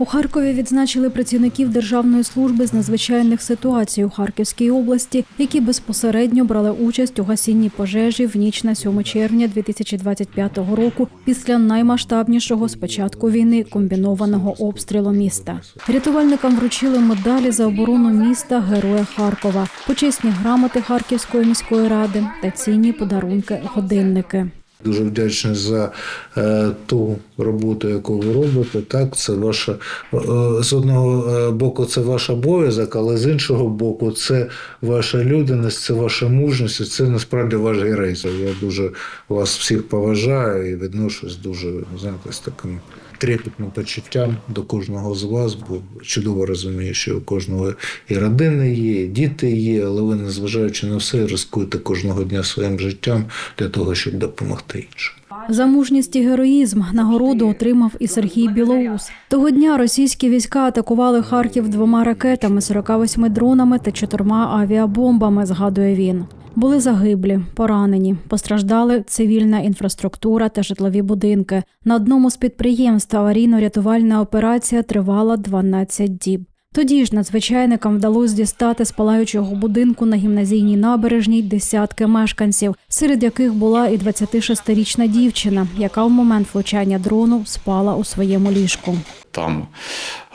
У Харкові відзначили працівників Державної служби з надзвичайних ситуацій у Харківській області, які безпосередньо брали участь у гасінні пожежі в ніч на 7 червня 2025 року після наймасштабнішого з початку війни комбінованого обстрілу міста. Рятувальникам вручили медалі за оборону міста Героя Харкова, почесні грамоти Харківської міської ради та цінні подарунки годинники. Дуже вдячний за е, ту роботу, яку ви робите. Так, це ваша е, з одного е, боку, це ваш обов'язок, але з іншого боку, це ваша людяність, це ваша мужність, це насправді ваш герой. Я дуже вас всіх поважаю і відношусь дуже знаєте, з таким трепетним почуттям до кожного з вас, бо чудово розумію, що у кожного і родини є, і діти є, але ви, незважаючи на все, ризикуєте кожного дня своїм життям для того, щоб допомогти іншим. За мужність і героїзм нагороду отримав і Сергій Білоус. Того дня російські війська атакували Харків двома ракетами, 48 дронами та чотирма авіабомбами. Згадує він. Були загиблі, поранені, постраждали цивільна інфраструктура та житлові будинки. На одному з підприємств аварійно-рятувальна операція тривала 12 діб. Тоді ж надзвичайникам вдалося дістати з палаючого будинку на гімназійній набережній десятки мешканців, серед яких була і 26-річна дівчина, яка в момент влучання дрону спала у своєму ліжку. Там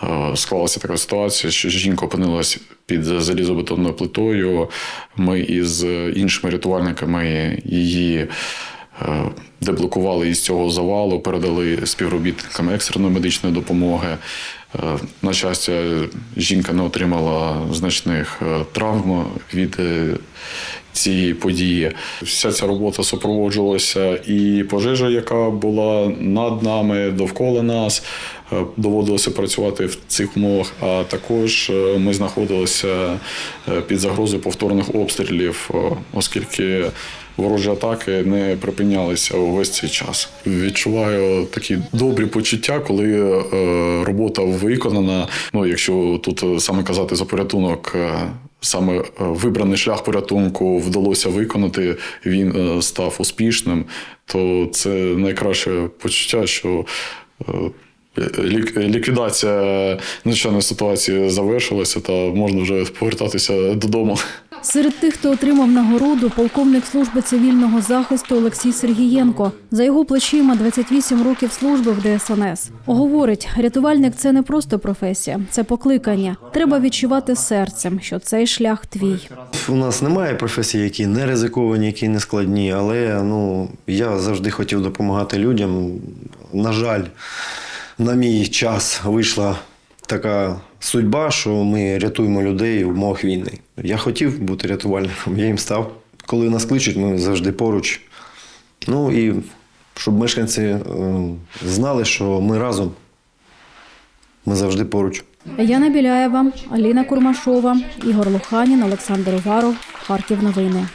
е, склалася така ситуація, що жінка опинилась під залізобетонною плитою. Ми із іншими рятувальниками її деблокували із цього завалу, передали співробітникам екстреної медичної допомоги. Е, На щастя, жінка не отримала значних е, травм від е, цієї події. Вся ця робота супроводжувалася і пожежа, яка була над нами, довкола нас. Е, Доводилося працювати в цих умовах, а також е, ми знаходилися е, під загрозою повторних обстрілів, е, оскільки ворожі атаки не припинялися увесь цей час. Відчуваю такі добрі почуття, коли е, робота виконана. Ну, якщо тут е, саме казати за порятунок, е, саме вибраний шлях порятунку вдалося виконати, він став успішним, то це найкраще почуття, що. лік- Ліквідація надзвичайної ситуації завершилася, та можна вже повертатися додому. Серед тих, хто отримав нагороду, полковник служби цивільного захисту Олексій Сергієнко. За його плечима 28 років служби в ДСНС. Говорить, рятувальник це не просто професія, це покликання. Треба відчувати серцем, що цей шлях твій. У нас немає професій, які не ризиковані, які не складні, але ну, я завжди хотів допомагати людям. На жаль, на мій час вийшла така судьба, що ми рятуємо людей в умовах війни. Я хотів бути рятувальником, я їм став. Коли нас кличуть, ми завжди поруч. Ну і щоб мешканці е, знали, що ми разом, ми завжди поруч. Яна Біляєва, Аліна Курмашова, Ігор Луханін, Олександр Уваров, Харків. Новини.